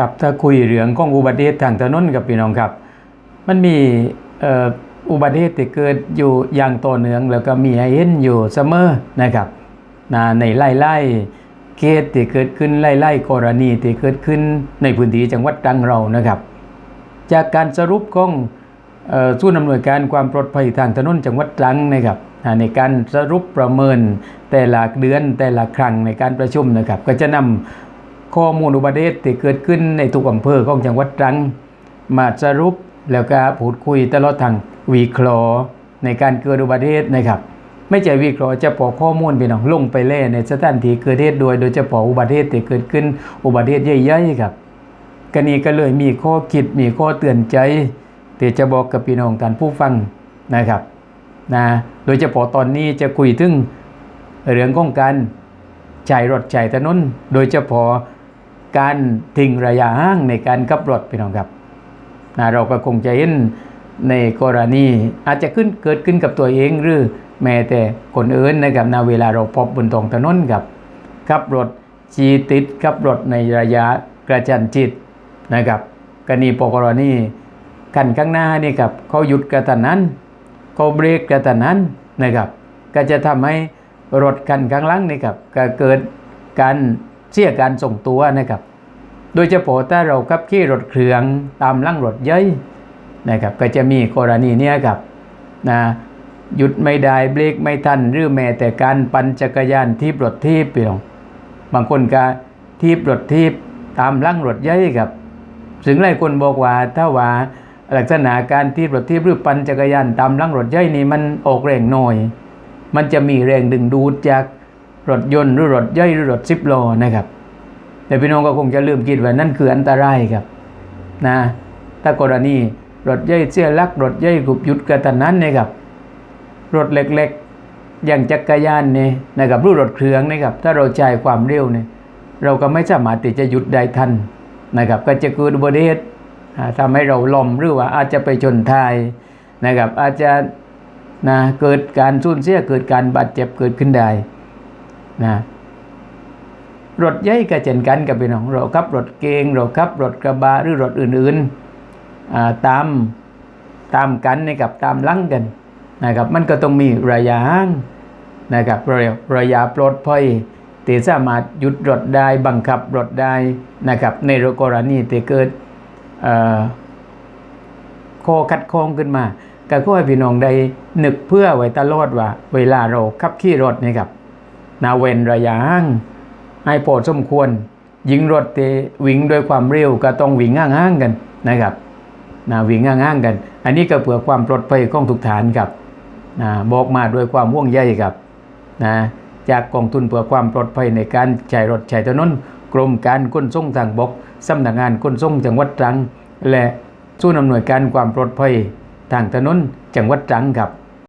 ครับถ้าคุยเรื่องของอุบัติเหตุทางถนนกับพี่น้องครับ มันมีอุบัติเหตุที่เกิดอยู่อย่างต่อเนื่องแล้วก็มีให้เห็นอยู่เสมอนะครับนะในไล่ไล่เคสที่เกิดขึ้นไล่ไล่กรณีที่เกิดขึ้นในพื้นที่จังหวัดตรังเรานะครับ จากการสรุปของเอ่อศูนย์อำนวยการความปลอดภัยทางถนนจังหวัดตรังนะครับในการสรุปประเมินแต่ละเดือนแต่ละครั้งในการประชุมนะครับ ก็จะนำ ข้อมูลอุบัติเหตุที่เกิดขึ้นในทุกอำเภอของจังหวัดตรัง มาสรุปแล้วก็พูดคุยตลอดทางวีคราะห์ในการเกิดอุบัติเหตุนะครับ ไม่ใช่วิเคราะห์เฉพาะข้อมูลพี่น้องลงไปเล่ในสถานที่เกิดเหตุโดยโดยเฉพาะอุบัติเหตุที่เกิดขึ้นอุบัติเหตุใหญ่ๆครับกรณีก็เลยมีข้อคิดมีข้อเตือนใจที่จะบอกกับพี่น้องท่านผู้ฟังนะครับนะโดยเฉพาะตอนนี้จะคุยถึงเรื่องของการจ่ายรถจ่ายถนนโดยเฉพาะ การทิ้งระยะห่างในการขับรถพี่น้องครับนะเราก็คงจะเห็นในกรณีอาจจะขึ้นเกิดขึ้นกับตัวเองหรือแม้แต่คนอื่นนะครับนะเวลาเราพบบนท้องถนนกับขับรถจีติดขับรถในระยะกระชันจิตนะครับกรณีปกรณีกันข้างหน้านี่ครับเขาหยุดกระทันนั้นเขาเบรกกระทันนั้นนะครับ ก็จะทำให้รถคันข้างหลังนี่ครับก็เกิดการ เสียการส่งตัวนะครับ โดยเฉพาะถ้าเราขับขี่รถเครื่องตามหลังรถย่อยนะครับก็จะมีกรณีเนี้ยครับนะหยุดไม่ได้เบรกไม่ทันหรือแม้แต่การปั่นจักรยานทีบรถทีบไปลงบางคนก็ทีบรถทีบตามหลังรถย่อยครับถึงหลายคนบอกว่าถ้าว่าลักษณะการที่รถที่หรือปั่นจักรยานตามหลังรถย่อยนี่มันออกแรงหน้อย มันจะมีแรงดึงดูดจาก รถยนต์หรือรถย่อยหรือรถสิบล้อนะครับ แต่พี่น้องก็คงจะลืมคิดว่านั่นคืออันตรายครับนะถ้ากรณีรถย่อยเสียลักรถย่อยกุบหยุดกระตันนั้นนะครับรถเล็กๆ อย่างจักรยานเนี่ยนะครับรือรถเครื่องนะครับถ้าเราใช้ความเร็วเนี่ยเราก็ไม่สามารถที่จะหยุดได้ทันนะครับ ก็จะเกิดอุบัติเหตุทำให้เราล้มหรือว่าอาจจะไปชนท้ายนะครับอาจจะนะเกิดการสูญเสียเกิดการบาดเจ็บเกิดขึ้นได้ นะรถใหญ่ก็เช่นกันกับพี่น้องเราขับรถเกงเราขับรถกระบะหรือรถอื่นๆตามตามกันนะครับตามลังกันนะครับ มันก็ต้องมีระยะห่างนะครับระยะระยะปลอดภัยที่สามารถหยุดรถได้บังคับรถได้นะครับ ในกรณีที่เกิดข้อคัดข้องขึ้นมา ก็ขอให้พี่น้องได้นึกเพื่อไว้ตลอดว่า เวลาเราขับขี่รถนี่ครับ นาเวนระยะห่างให้พอสมควร ยิงรถที่วิ่งด้วยความเร็วก็ต้องวิ่งห่างๆกันนะครับนะวิ่งห่างๆกัน อันนี้ก็เพื่อความปลอดภัยของทุกฐานครับนะบอกมาด้วยความห่วงใยครับนะจากกองทุนเพื่อความปลอดภัยในการใช้รถใช้ถนนกรมการขนส่งทางบกสำนักงานขนส่งจังหวัดตรัง และศูนย์อำนวยการความปลอดภัยทางถนนจังหวัดตรังครับ